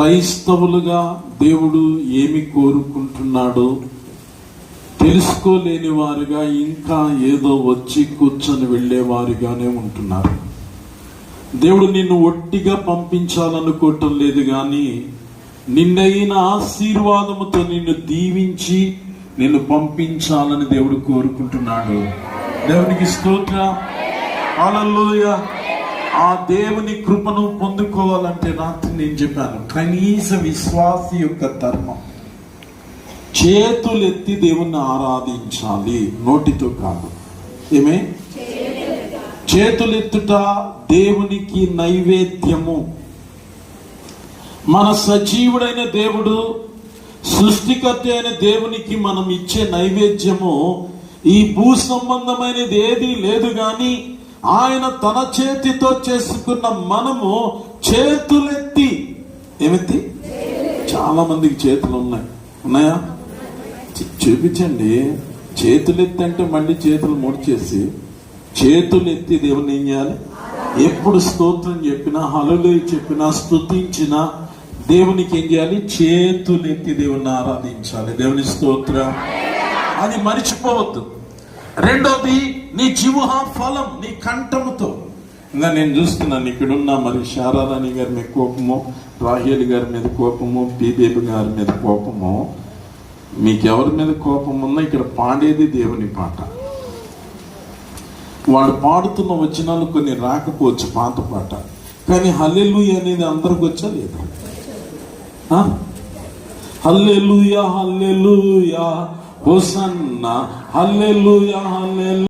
క్రైస్తవులుగా దేవుడు ఏమి కోరుకుంటున్నాడో తెలుసుకోలేని వారుగా ఇంకా ఏదో వచ్చి కూర్చొని వెళ్ళేవారుగానే ఉంటున్నారు. దేవుడు నిన్ను ఒట్టిగా పంపించాలనుకోవటం లేదు కానీ నిన్నైన ఆశీర్వాదముతో నిన్ను దీవించి నిన్ను పంపించాలని దేవుడు కోరుకుంటున్నాడు. దేవునికి స్తోత్ర. హల్లెలూయా. ఆ దేవుని కృపను పొందుకోవాలంటే రాత్రి నేను చెప్పాను కనీస విశ్వాసి యొక్క ధర్మం. చేతులెత్తి దేవుణ్ణి ఆరాధించాలి నోటితో కాదు. ఏమే? చేతులెత్తుట దేవునికి నైవేద్యము. మన సజీవుడైన దేవుడు సృష్టికర్త అయిన దేవునికి మనం ఇచ్చే నైవేద్యము ఈ భూ సంబంధమైనది ఏది లేదు కానీ ఆయన తన చేతితో చేసుకున్న మనము చేతులెత్తి ఏమెత్తి చాలా మందికి చేతులు ఉన్నాయి. ఉన్నాయా? చూపించండి. చేతులెత్తి అంటే మళ్ళీ చేతులు ముడిచేసి చేతులు ఎత్తి దేవుని ఏం చేయాలి? ఎప్పుడు స్తోత్రం చెప్పినా హలులు చెప్పినా స్తుతించినా దేవునికి ఏం చేయాలి? చేతులెత్తి దేవుని ఆరాధించాలి. దేవుని స్తోత్ర. అది మరిచిపోవద్దు. రెండోది నీ జీవహ ఫలం నీ కంఠముతో. ఇంకా నేను చూస్తున్నాను ఇక్కడున్న మరి శారదాని గారి మీద కోపము రాహేల్ గారి మీద కోపము పీదేవి గారి మీద కోపము మీకు ఎవరి మీద కోపం ఉన్నా ఇక్కడ పాడేది దేవుని పాట. వాడు పాడుతున్న వచనాలు కొన్ని రాకపోవచ్చు పాత పాట. కానీ హల్లెలు అనేది అందరికి వచ్చా లేదా? Hallelujah hallelujah hosanna hallelujah hallelujah.